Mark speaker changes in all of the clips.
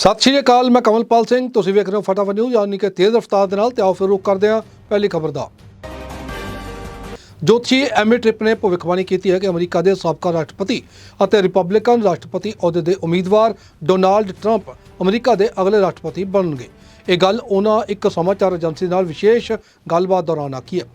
Speaker 1: ਸਤਿ ਸ਼੍ਰੀ ਅਕਾਲ, ਮੈਂ ਕਮਲਪਾਲ ਸਿੰਘ। ਤੁਸੀਂ ਵੇਖ ਰਹੇ ਹੋ ਫਟਾਫਟ ਨਿਊਜ਼, ਯਾਨੀ ਕਿ ਤੇਜ਼ ਰਫ਼ਤਾਰ ਦੇ ਨਾਲ ਤੇ ਆਓ ਫਿਰ ਰੁਕ ਕਰਦੇ ਹਾਂ ਪਹਿਲੀ ਖਬਰ ਦਾ। ਜੋਤਸ਼ੀ ਐਮੀ ਟ੍ਰਿਪ ਨੇ ਭਵਿੱਖਬਾਣੀ ਕੀਤੀ ਹੈ ਕਿ ਅਮਰੀਕਾ ਦੇ ਸਾਬਕਾ ਰਾਸ਼ਟਰਪਤੀ ਅਤੇ ਰਿਪਬਲਿਕਨ ਰਾਸ਼ਟਰਪਤੀ ਅਹੁਦੇ ਦੇ ਉਮੀਦਵਾਰ ਡੋਨਾਲਡ ਟਰੰਪ ਅਮਰੀਕਾ ਦੇ ਅਗਲੇ ਰਾਸ਼ਟਰਪਤੀ ਬਣਨਗੇ। ਇਹ ਗੱਲ ਉਹਨਾਂ ਇੱਕ ਸਮਾਚਾਰ ਏਜੰਸੀ ਨਾਲ ਵਿਸ਼ੇਸ਼ ਗੱਲਬਾਤ ਦੌਰਾਨ ਆਖੀ ਹੈ।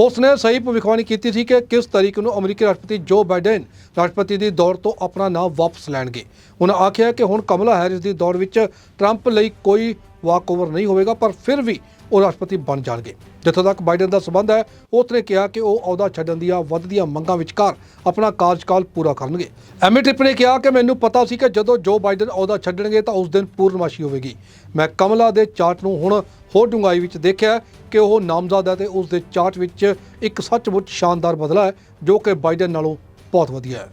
Speaker 1: ਉਸ ਨੇ ਸਹੀ ਭਵਿੱਖਬਾਣੀ ਕੀਤੀ ਸੀ ਕਿ ਕਿਸ ਤਰੀਕ ਨੂੰ ਅਮਰੀਕੀ ਰਾਸ਼ਟਰਪਤੀ ਜੋ ਬਾਈਡਨ ਰਾਸ਼ਟਰਪਤੀ ਦੀ ਦੌੜ ਤੋਂ ਆਪਣਾ ਨਾਮ ਵਾਪਸ ਲੈਣਗੇ। ਉਹਨਾਂ ਆਖਿਆ ਕਿ ਹੁਣ ਕਮਲਾ ਹੈਰਿਸ ਦੀ ਦੌੜ ਵਿੱਚ ਟਰੰਪ ਲਈ ਕੋਈ ਵਾਕਓਵਰ ਨਹੀਂ ਹੋਵੇਗਾ, ਪਰ ਫਿਰ ਵੀ ਉਹ ਰਾਸ਼ਟਰਪਤੀ ਬਣ ਜਾਣਗੇ। ਜਿੱਥੋਂ ਤੱਕ ਬਾਈਡਨ ਦਾ ਸਬੰਧ ਹੈ ਉਸ ਨੇ ਕਿਹਾ ਕਿ ਉਹ ਅਹੁਦਾ ਛੱਡਣ ਦੀਆਂ ਵੱਧਦੀਆਂ ਮੰਗਾਂ ਵਿਚਕਾਰ ਆਪਣਾ ਕਾਰਜਕਾਲ ਪੂਰਾ ਕਰਨਗੇ। ਐਮੀ ਟ੍ਰਿਪ ਨੇ ਕਿਹਾ ਕਿ ਮੈਨੂੰ ਪਤਾ ਸੀ ਕਿ ਜਦੋਂ ਜੋ ਬਾਈਡਨ ਅਹੁਦਾ ਛੱਡਣਗੇ ਤਾਂ ਉਸ ਦਿਨ ਪੂਰਨਮਾਸ਼ੀ ਹੋਵੇਗੀ। ਮੈਂ ਕਮਲਾ ਦੇ ਚਾਰਟ ਨੂੰ ਹੁਣ ਹੋਰ ਡੂੰਘਾਈ ਵਿੱਚ ਦੇਖਿਆ ਕਿ ਉਹ ਨਾਮਜ਼ਦ ਹੈ ਤੇ ਉਸ ਦੇ ਚਾਰਟ ਵਿੱਚ ਇੱਕ ਸੱਚਮੁੱਚ ਸ਼ਾਨਦਾਰ ਬਦਲਾ ਹੈ, ਜੋ ਕਿ ਬਾਈਡਨ ਨਾਲੋਂ ਬਹੁਤ ਵਧੀਆ ਹੈ।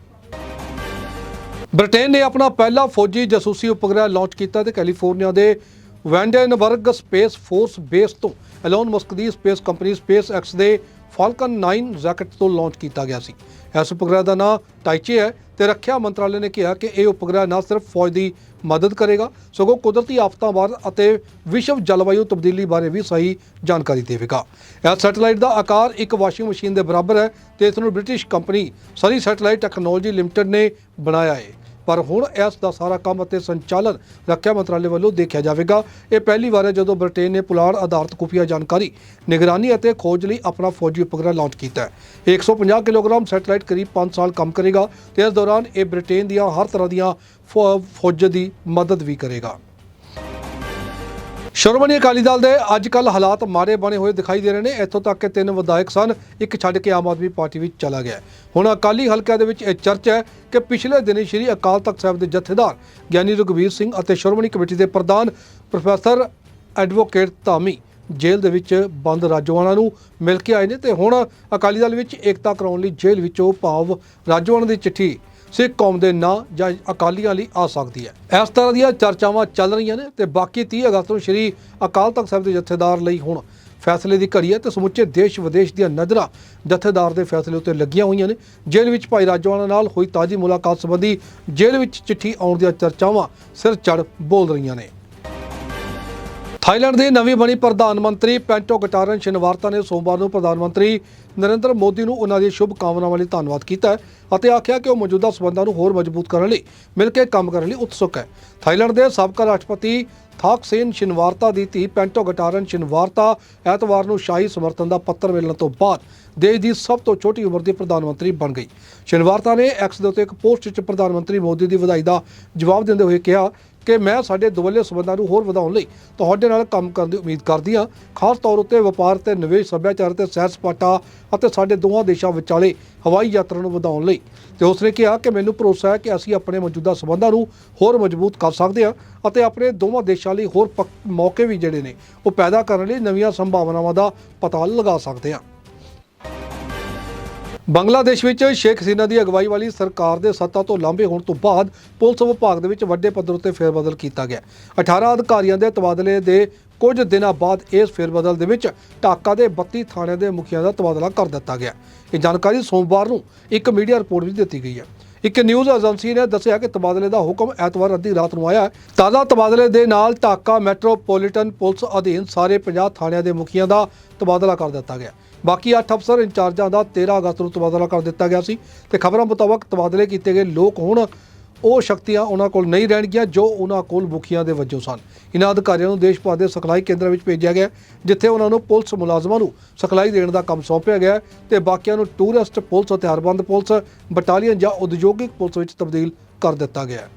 Speaker 1: ਬ੍ਰਿਟੇਨ ਨੇ ਆਪਣਾ ਪਹਿਲਾ ਫੌਜੀ ਜਾਸੂਸੀ ਉਪਗ੍ਰਹਿ ਲਾਂਚ ਕੀਤਾ ਤੇ ਕੈਲੀਫੋਰਨੀਆ ਦੇ ਵੈਂਡਨਬਰਗ ਸਪੇਸ ਫੋਰਸ ਬੇਸ ਤੋਂ ਐਲੋਨ ਮਸਕ ਦੀ ਸਪੇਸ ਕੰਪਨੀ ਸਪੇਸ ਐਕਸ ਦੇ ਫਾਲਕਨ 9 ਜੈਕਟ ਤੋਂ ਲਾਂਚ ਕੀਤਾ ਗਿਆ ਸੀ। ਇਸ ਉਪਗ੍ਰਹਿ ਦਾ ਨਾਮ ਟਾਈਚੇ ਹੈ ਤੇ ਰੱਖਿਆ ਮੰਤਰਾਲੇ ਨੇ ਕਿਹਾ ਕਿ ਇਹ ਉਪਗ੍ਰਹਿ ਨਾ ਸਿਰਫ ਫੌਜ ਦੀ ਮਦਦ ਕਰੇਗਾ, ਸਗੋਂ ਕੁਦਰਤੀ ਆਫਤਾਂ ਬਾਰੇ ਅਤੇ ਵਿਸ਼ਵ ਜਲਵਾਯੂ ਤਬਦੀਲੀ ਬਾਰੇ ਵੀ ਸਹੀ ਜਾਣਕਾਰੀ ਦੇਵੇਗਾ। ਇਹ ਸੈਟੇਲਾਈਟ ਦਾ ਆਕਾਰ ਇੱਕ ਵਾਸ਼ਿੰਗ ਮਸ਼ੀਨ ਦੇ ਬਰਾਬਰ ਹੈ ਤੇ ਇਸ ਨੂੰ British company Surrey satellite technology limited ਨੇ ਬਣਾਇਆ ਹੈ। ਪਰ ਹੁਣ ਇਸ ਦਾ ਸਾਰਾ ਕੰਮ ਅਤੇ ਸੰਚਾਲਨ ਰੱਖਿਆ ਮੰਤਰਾਲੇ ਵੱਲੋਂ ਦੇਖਿਆ ਜਾਵੇਗਾ। ਇਹ ਪਹਿਲੀ ਵਾਰ ਹੈ ਜਦੋਂ ਬ੍ਰਿਟੇਨ ਨੇ ਪੁਲਾੜ ਆਧਾਰਿਤ ਖੁਫੀਆ ਜਾਣਕਾਰੀ, ਨਿਗਰਾਨੀ ਅਤੇ ਖੋਜ ਲਈ ਆਪਣਾ ਫੌਜੀ ਉਪਗ੍ਰਹਿ ਲਾਂਚ ਕੀਤਾ ਹੈ। ਇਹ 150 ਕਿਲੋਗ੍ਰਾਮ ਸੈਟੇਲਾਈਟ ਕਰੀਬ 5 ਸਾਲ ਕੰਮ ਕਰੇਗਾ ਤੇ ਇਸ ਦੌਰਾਨ ਇਹ ਬ੍ਰਿਟੇਨ ਦੀਆਂ ਹਰ ਤਰ੍ਹਾਂ ਦੀਆਂ ਫੌਜ ਦੀ ਮਦਦ ਵੀ ਕਰੇਗਾ। ਸ਼੍ਰੋਮਣੀ ਅਕਾਲੀ ਦਲ ਦੇ ਅੱਜ ਕੱਲ ਹਾਲਾਤ ਮਾੜੇ ਬਣੇ ਹੋਏ ਦਿਖਾਈ ਦੇ ਰਹੇ ਨੇ। ਇੱਥੋਂ ਤੱਕ ਕਿ ਤਿੰਨ ਵਿਧਾਇਕ ਸਨ, ਇੱਕ ਛੱਡ ਕੇ ਆਮ ਆਦਮੀ ਪਾਰਟੀ ਵਿੱਚ ਚਲਾ ਗਿਆ। ਹੁਣ ਅਕਾਲੀ ਹਲਕਿਆਂ ਦੇ ਵਿੱਚ ਇਹ ਚਰਚਾ ਹੈ ਕਿ ਪਿਛਲੇ ਦਿਨੀ ਸ਼੍ਰੀ ਅਕਾਲ ਤਖਤ ਸਾਹਿਬ ਦੇ ਜਥੇਦਾਰ ਗਿਆਨੀ ਰਘਵੀਰ ਸਿੰਘ ਅਤੇ ਸ਼੍ਰੋਮਣੀ ਕਮੇਟੀ ਦੇ ਪ੍ਰਧਾਨ ਪ੍ਰੋਫੈਸਰ ਐਡਵੋਕੇਟ ਧਾਮੀ ਜੇਲ੍ਹ ਦੇ ਵਿੱਚ ਬੰਦ ਰਾਜੋਆਣਾ ਨੂੰ ਮਿਲ ਕੇ ਆਏ ਨੇ ਤੇ ਹੁਣ ਅਕਾਲੀ ਦਲ ਵਿੱਚ ਏਕਤਾ ਕਰਾਉਣ ਲਈ ਜੇਲ੍ਹ ਵਿੱਚੋਂ ਭਾਵ ਰਾਜੋਆਣਾ ਦੀ ਚਿੱਠੀ ਸਿੱਖ ਕੌਮ ਦੇ ਨਾਂ ਜਾਂ ਅਕਾਲੀਆਂ ਲਈ ਆ ਸਕਦੀ ਹੈ। ਇਸ ਤਰ੍ਹਾਂ ਦੀਆਂ ਚਰਚਾਵਾਂ ਚੱਲ ਰਹੀਆਂ ਨੇ ਤੇ ਬਾਕੀ 30 ਅਗਸਤ ਨੂੰ ਸ਼੍ਰੀ ਅਕਾਲ ਤਖਤ ਸਾਹਿਬ ਦੇ ਜਥੇਦਾਰ ਲਈ ਹੁਣ ਫੈਸਲੇ ਦੀ ਘੜੀ ਹੈ ਤੇ ਸਮੁੱਚੇ ਦੇਸ਼ ਵਿਦੇਸ਼ ਦੀਆਂ ਨਜ਼ਰਾਂ ਜਥੇਦਾਰ ਦੇ ਫੈਸਲੇ ਉੱਤੇ ਲੱਗੀਆਂ ਹੋਈਆਂ ਨੇ। ਜੇਲ੍ਹ ਵਿੱਚ ਭਾਈ ਰਾਜਵਾਨਾ ਨਾਲ ਹੋਈ ਤਾਜੀ ਮੁਲਾਕਾਤ ਸੰਬੰਧੀ ਜੇਲ੍ਹ ਵਿੱਚ ਚਿੱਠੀ ਆਉਣ ਦੀਆਂ ਚਰਚਾਵਾਂ ਸਿਰ ਚੜ ਬੋਲ ਰਹੀਆਂ ਨੇ। ਥਾਈਲੈਂਡ ਦੀ ਨਵੀਂ ਬਣੀ ਪ੍ਰਧਾਨ ਮੰਤਰੀ ਪੈਂਟੋ ਗਟਾਰਨ ਸ਼ਨੀਵਾਰਤਾ ਨੇ ਸੋਮਵਾਰ ਨੂੰ ਪ੍ਰਧਾਨ ਮੰਤਰੀ ਨਰਿੰਦਰ ਮੋਦੀ ਨੂੰ ਉਹਨਾਂ ਦੀ ਸ਼ੁਭ ਕਾਮਨਾਵਾਂ ਲਈ ਧੰਨਵਾਦ ਕੀਤਾ ਅਤੇ ਆਖਿਆ ਕਿ ਉਹ ਮੌਜੂਦਾ ਸਬੰਧਾਂ ਨੂੰ ਹੋਰ ਮਜ਼ਬੂਤ ਕਰਨ ਲਈ, ਮਿਲ ਕੇ ਕੰਮ ਕਰਨ ਲਈ ਉਤਸੁਕ ਹੈ। ਥਾਈਲੈਂਡ ਦੇ ਸਾਬਕਾ ਰਾਸ਼ਟਰਪਤੀ ਥਾਕਸੇਨ ਸ਼ਿਨਵਾਰਤਾ ਦੀ ਧੀ ਪੈਂਟੋ ਗਟਾਰਨ ਸ਼ਿਨਵਾਰਤਾ ਐਤਵਾਰ ਨੂੰ ਸ਼ਾਹੀ ਸਮਰਥਨ ਦਾ ਪੱਤਰ ਮਿਲਣ ਤੋਂ ਬਾਅਦ ਦੇਸ਼ ਦੀ ਸਭ ਤੋਂ ਛੋਟੀ ਉਮਰ ਦੀ ਪ੍ਰਧਾਨ ਮੰਤਰੀ ਬਣ ਗਈ। ਸ਼ਿਨਵਾਰਤਾ ਨੇ ਐਕਸ ਦੇ ਉੱਤੇ ਇੱਕ ਪੋਸਟ 'ਚ ਪ੍ਰਧਾਨ ਮੰਤਰੀ ਮੋਦੀ ਦੀ ਵਧਾਈ ਦਾ ਜਵਾਬ ਦਿੰਦੇ ਹੋਏ ਕਿਹਾ ਕਿ ਮੈਂ ਸਾਡੇ ਦੁਵੱਲੇ ਸਬੰਧਾਂ ਨੂੰ ਹੋਰ ਵਧਾਉਣ ਲਈ ਤੁਹਾਡੇ ਨਾਲ ਕੰਮ ਕਰਨ ਦੀ ਉਮੀਦ ਕਰਦੀ ਹਾਂ। ਖਾਸ ਤੌਰ ਉੱਤੇ ਵਪਾਰ ਤੇ ਨਿਵੇਸ਼, ਸੱਭਿਆਚਾਰ ਤੇ ਸੈਰ ਸਪਾਟਾ ਅਤੇ ਸਾਡੇ ਦੋਵਾਂ ਦੇਸ਼ਾਂ ਵਿਚਾਲੇ ਹਵਾਈ ਯਾਤਰਾ ਨੂੰ ਵਧਾਉਣ ਲਈ। ਤੇ ਉਸਨੇ ਕਿਹਾ ਕਿ ਮੈਨੂੰ ਭਰੋਸਾ ਹੈ ਕਿ ਅਸੀਂ ਆਪਣੇ ਮੌਜੂਦਾ ਸਬੰਧਾਂ ਨੂੰ ਹੋਰ ਮਜ਼ਬੂਤ ਕਰ ਸਕਦੇ ਹਾਂ ਅਤੇ ਆਪਣੇ ਦੋਵਾਂ ਦੇਸ਼ਾਂ ਲਈ ਹੋਰ ਪੱਕ- ਮੌਕੇ ਵੀ ਜਿਹੜੇ ਨੇ, ਉਹ ਪੈਦਾ ਕਰਨ ਲਈ ਨਵੀਆਂ ਸੰਭਾਵਨਾਵਾਂ ਦਾ ਪਤਾ ਲਗਾ ਸਕਦੇ ਹਾਂ। ਬੰਗਲਾਦੇਸ਼ ਵਿੱਚ ਸ਼ੇਖ ਹਸੀਨਾ ਦੀ ਅਗਵਾਈ ਵਾਲੀ ਸਰਕਾਰ ਦੇ ਸੱਤਾ ਤੋਂ ਲਾਂਭੇ ਹੋਣ ਤੋਂ ਬਾਅਦ ਪੁਲਿਸ ਵਿਭਾਗ ਦੇ ਵਿੱਚ ਵੱਡੇ ਪੱਧਰ ਉੱਤੇ ਫੇਰਬਦਲ ਕੀਤਾ ਗਿਆ। 18 ਅਧਿਕਾਰੀਆਂ ਦੇ ਤਬਾਦਲੇ ਦੇ ਕੁਝ ਦਿਨਾਂ ਬਾਅਦ ਇਸ ਫੇਰਬਦਲ ਦੇ ਵਿੱਚ ਢਾਕਾ ਦੇ 32 ਥਾਣਿਆਂ ਦੇ ਮੁਖੀਆਂ ਦਾ ਤਬਾਦਲਾ ਕਰ ਦਿੱਤਾ ਗਿਆ। ਇਹ ਜਾਣਕਾਰੀ ਸੋਮਵਾਰ ਨੂੰ ਇੱਕ ਮੀਡੀਆ ਰਿਪੋਰਟ ਵਿੱਚ ਦਿੱਤੀ ਗਈ ਹੈ। ਇੱਕ ਨਿਊਜ਼ ਏਜੰਸੀ ਨੇ ਦੱਸਿਆ ਕਿ ਤਬਾਦਲੇ ਦਾ ਹੁਕਮ ਐਤਵਾਰ ਅੱਧੀ ਰਾਤ ਨੂੰ ਆਇਆ ਤਾਜ਼ਾ ਤਬਾਦਲੇ ਦੇ ਨਾਲ ਢਾਕਾ ਮੈਟਰੋਪੋਲੀਟਨ ਪੁਲਿਸ ਅਧੀਨ ਸਾਰੇ 50 ਥਾਣਿਆਂ ਦੇ ਮੁਖੀਆਂ ਦਾ ਤਬਾਦਲਾ ਕਰ ਦਿੱਤਾ ਗਿਆ। ਬਾਕੀ 8 ਅਫਸਰ ਇੰਚਾਰਜਾਂ ਦਾ 13 ਅਗਸਤ ਨੂੰ ਤਬਾਦਲਾ ਕਰ ਦਿੱਤਾ ਗਿਆ ਸੀ ਤੇ ਖਬਰਾਂ ਮੁਤਾਬਕ ਤਬਾਦਲੇ ਕੀਤੇ ਗਏ ਲੋਕ ਹੁਣ ਉਹ ਸ਼ਕਤੀਆਂ ਉਹਨਾਂ ਕੋਲ ਨਹੀਂ ਰਹਿਣਗੀਆਂ ਜੋ ਉਹਨਾਂ ਕੋਲ ਮੁਖੀਆਂ ਦੇ ਵਜੋਂ ਸਨ। ਇਹਨਾਂ ਅਧਿਕਾਰੀਆਂ ਨੂੰ ਦੇਸ਼ ਭਰ ਦੇ ਸਿਖਲਾਈ ਕੇਂਦਰਾਂ ਵਿੱਚ ਭੇਜਿਆ ਗਿਆ, ਜਿੱਥੇ ਉਹਨਾਂ ਨੂੰ ਪੁਲਿਸ ਮੁਲਾਜ਼ਮਾਂ ਨੂੰ ਸਿਖਲਾਈ ਦੇਣ ਦਾ ਕੰਮ ਸੌਂਪਿਆ ਗਿਆ ਹੈ ਤੇ ਬਾਕੀਆਂ ਨੂੰ ਟੂਰਿਸਟ ਪੁਲਿਸ, ਹਥਿਆਰਬੰਦ ਪੁਲਿਸ, ਬਟਾਲੀਅਨ ਜਾਂ ਉਦਯੋਗਿਕ ਪੁਲਿਸ ਵਿੱਚ ਤਬਦੀਲ ਕਰ ਦਿੱਤਾ ਗਿਆ। ਹੈ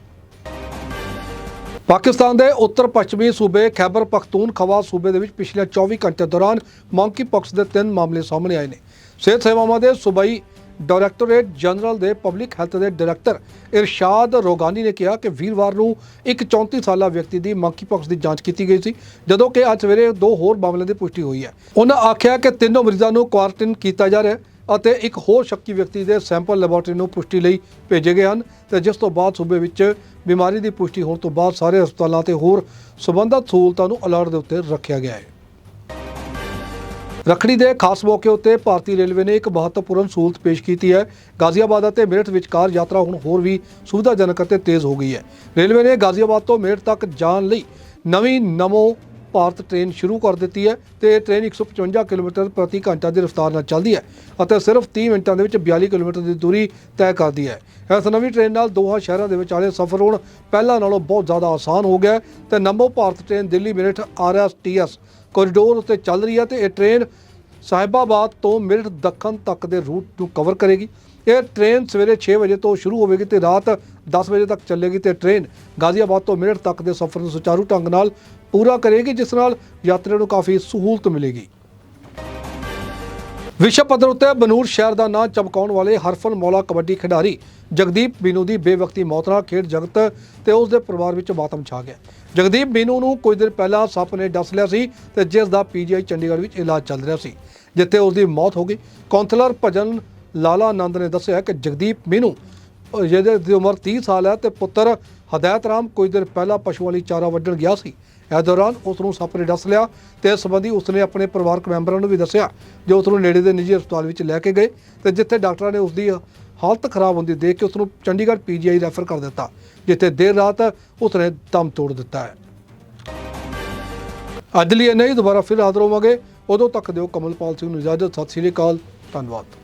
Speaker 1: ਪਾਕਿਸਤਾਨ ਦੇ ਉੱਤਰ ਪੱਛਮੀ ਸੂਬੇ ਖੈਬਰ ਪਖਤੂਨਖਵਾ ਸੂਬੇ ਦੇ ਵਿੱਚ ਪਿਛਲੇ 24 ਘੰਟੇ ਦੌਰਾਨ ਮੰਕੀ ਪੌਕਸ ਦੇ ਤਿੰਨ ਮਾਮਲੇ ਸਾਹਮਣੇ ਆਏ ਨੇ। ਸਿਹਤ ਸੇਵਾਵਾਂ ਦੇ ਸੂਬਾਈ ਡਾਇਰੈਕਟੋਰੇਟ ਜਨਰਲ ਦੇ ਪਬਲਿਕ ਹੈਲਥ ਦੇ ਡਾਇਰੈਕਟਰ ਇਰਸ਼ਾਦ ਰੋਗਾਨੀ ਨੇ ਕਿਹਾ ਕਿ ਵੀਰਵਾਰ ਨੂੰ ਇੱਕ 34 ਸਾਲਾ ਵਿਅਕਤੀ ਦੀ ਮੰਕੀਪੌਕਸ ਦੀ ਜਾਂਚ ਕੀਤੀ ਗਈ ਸੀ, ਜਦੋਂ ਕਿ ਅੱਜ ਸਵੇਰੇ ਦੋ ਹੋਰ ਮਾਮਲਿਆਂ ਦੀ ਪੁਸ਼ਟੀ ਹੋਈ ਹੈ। ਉਹਨਾਂ ਆਖਿਆ ਕਿ ਤਿੰਨੋਂ ਮਰੀਜ਼ਾਂ ਨੂੰ ਕੁਆਰੰਟਾਈਨ ਕੀਤਾ ਜਾ ਰਿਹਾ ਹੈ ਅਤੇ ਇੱਕ ਹੋਰ ਸ਼ੱਕੀ ਵਿਅਕਤੀ ਦੇ ਸੈਂਪਲ ਲੈਬੋਰੇਟਰੀ ਨੂੰ ਪੁਸ਼ਟੀ ਲਈ ਭੇਜੇ ਗਏ ਹਨ ਤੇ ਜਿਸ ਤੋਂ ਬਾਅਦ ਸੂਬੇ ਵਿੱਚ ਬਿਮਾਰੀ ਦੀ ਪੁਸ਼ਟੀ ਹੋਣ ਤੋਂ ਬਾਅਦ ਸਾਰੇ ਹਸਪਤਾਲਾਂ ਤੇ ਹੋਰ ਸਬੰਧਤ ਸਹੂਲਤਾਂ ਨੂੰ ਅਲਰਟ ਦੇ ਉੱਤੇ ਰੱਖਿਆ ਗਿਆ ਹੈ। ਰੱਖੜੀ ਦੇ ਖਾਸ ਮੌਕੇ ਉੱਤੇ ਭਾਰਤੀ ਰੇਲਵੇ ਨੇ ਇੱਕ ਮਹੱਤਵਪੂਰਨ ਸਹੂਲਤ ਪੇਸ਼ ਕੀਤੀ ਹੈ। ਗਾਜ਼ੀਆਬਾਦ ਅਤੇ ਮੇਰਠ ਵਿਚਕਾਰ ਯਾਤਰਾ ਹੁਣ ਹੋਰ ਵੀ ਸੁਵਿਧਾਜਨਕ ਅਤੇ ਤੇਜ਼ ਹੋ ਗਈ ਹੈ। ਰੇਲਵੇ ਨੇ ਗਾਜ਼ੀਆਬਾਦ ਤੋਂ ਮੇਰਠ ਤੱਕ ਜਾਣ ਲਈ ਨਵੀਂ ਨਮੋ ਭਾਰਤ ਟ੍ਰੇਨ ਸ਼ੁਰੂ ਕਰ ਦਿੱਤੀ ਹੈ ਤੇ ਇਹ ਟ੍ਰੇਨ 155 ਕਿਲੋਮੀਟਰ ਪ੍ਰਤੀ ਘੰਟਾ ਦੀ ਰਫ਼ਤਾਰ ਨਾਲ ਚੱਲਦੀ ਹੈ ਅਤੇ ਸਿਰਫ 30 ਮਿੰਟਾਂ ਦੇ ਵਿੱਚ 42 ਕਿਲੋਮੀਟਰ ਦੀ ਦੂਰੀ ਤੈਅ ਕਰਦੀ ਹੈ। ਇਸ ਨਵੀਂ ਟ੍ਰੇਨ ਨਾਲ ਦੋਹਾਂ ਸ਼ਹਿਰਾਂ ਦੇ ਵਿਚਾਲੇ ਸਫ਼ਰ ਹੁਣ ਪਹਿਲਾਂ ਨਾਲੋਂ ਬਹੁਤ ਜ਼ਿਆਦਾ ਆਸਾਨ ਹੋ ਗਿਆ ਹੈ ਤੇ Namo Bharat train Delhi Meerut RSTS corridor ਉੱਤੇ ਚੱਲ ਰਹੀ ਹੈ ਤੇ ਇਹ ਟ੍ਰੇਨ ਸਾਹਿਬਾਬਾਦ ਤੋਂ ਮੇਰਠ ਦੱਖਣ ਤੱਕ ਦੇ ਰੂਟ ਨੂੰ ਕਵਰ ਕਰੇਗੀ। ਇਹ ਟ੍ਰੇਨ ਸਵੇਰੇ 6 ਵਜੇ ਤੋਂ ਸ਼ੁਰੂ ਹੋਵੇਗੀ ਤੇ ਰਾਤ 10 ਵਜੇ ਤੱਕ ਚੱਲੇਗੀ ਤੇ ਟ੍ਰੇਨ ਗਾਜ਼ੀਆਬਾਦ ਤੋਂ ਮੇਰਠ ਤੱਕ ਦੇ ਸਫ਼ਰ ਨੂੰ ਸੁਚਾਰੂ ਢੰਗ ਨਾਲ ਪੂਰਾ ਕਰੇਗੀ, ਜਿਸ ਨਾਲ ਯਾਤਰੀਆਂ ਨੂੰ ਕਾਫੀ ਸਹੂਲਤ ਮਿਲੇਗੀ। ਵਿਸ਼ਵ ਪੱਧਰ ਉੱਤੇ ਬਨੂਰ ਸ਼ਹਿਰ ਦਾ ਨਾਂ ਚਮਕਾਉਣ ਵਾਲੇ ਹਰਫਨ ਮੌਲਾ ਕਬੱਡੀ ਖਿਡਾਰੀ ਜਗਦੀਪ ਬੀਨੂ ਦੀ ਬੇਵਕਤੀ ਮੌਤ ਨਾਲ ਖੇਡ ਜਗਤ ਤੇ ਉਸ ਦੇ ਪਰਿਵਾਰ ਵਿੱਚ ਮਾਤਮ ਛਾ ਗਿਆ। ਜਗਦੀਪ ਬੀਨੂ ਨੂੰ ਕੁਝ ਦਿਨ ਪਹਿਲਾਂ ਸੱਪ ਨੇ ਡਸ ਲਿਆ ਸੀ ਤੇ ਜਿਸ ਦਾ ਪੀਜੀਆਈ ਚੰਡੀਗੜ੍ਹ ਵਿੱਚ ਇਲਾਜ ਚੱਲ ਰਿਹਾ ਸੀ, ਜਿੱਥੇ ਉਸ ਦੀ ਮੌਤ ਹੋ ਗਈ। ਕੌਂਸਲਰ ਭਜਨ ਲਾਲਾ ਆਨੰਦ ਨੇ ਦੱਸਿਆ ਕਿ ਜਗਦੀਪ ਬੀਨੂ ਜਿਹਦੇ ਦੀ ਉਮਰ 30 ਸਾਲ ਹੈ ਤੇ ਪੁੱਤਰ ਹਦਾਇਤ ਰਾਮ ਕੁਝ ਦਿਨ ਪਹਿਲਾਂ ਪਸ਼ੂ ਲਈ ਚਾਰਾ ਵੱਢਣ ਗਿਆ ਸੀ। ਇਸ ਦੌਰਾਨ ਉਸ ਨੂੰ ਸੱਪ ਨੇ ਡਸ ਲਿਆ ਤੇ ਇਸ ਸੰਬੰਧੀ ਉਸਨੇ ਆਪਣੇ ਪਰਿਵਾਰਕ ਮੈਂਬਰਾਂ ਨੂੰ ਵੀ ਦੱਸਿਆ, ਜੋ ਉਸ ਨੂੰ ਨੇੜੇ ਦੇ ਨਿੱਜੀ ਹਸਪਤਾਲ ਵਿੱਚ ਲੈ ਕੇ ਗਏ ਤੇ ਜਿੱਥੇ ਡਾਕਟਰਾਂ ਨੇ ਉਸ ਦੀ ਹਾਲਤ ਖਰਾਬ ਹੁੰਦੀ ਦੇਖ ਕੇ ਉਸ ਨੂੰ ਚੰਡੀਗੜ੍ਹ ਪੀਜੀਆਈ ਰੈਫਰ ਕਰ ਦਿੱਤਾ, ਜਿੱਥੇ ਦੇਰ ਰਾਤ ਉਸ ਨੇ ਦਮ ਤੋੜ ਦਿੱਤਾ ਹੈ। ਅੱਜ ਲਈ ਨਹੀਂ ਦੁਬਾਰਾ ਫਿਰ ਹਾਜ਼ਰ ਹੋਵਾਂਗੇ। ਉਦੋਂ ਤੱਕ ਦਿਓ ਕਮਲਪਾਲ ਸਿੰਘ ਨੂੰ ਇਜਾਜ਼ਤ। ਸਤਿ ਸ਼੍ਰੀ ਅਕਾਲ। ਧੰਨਵਾਦ।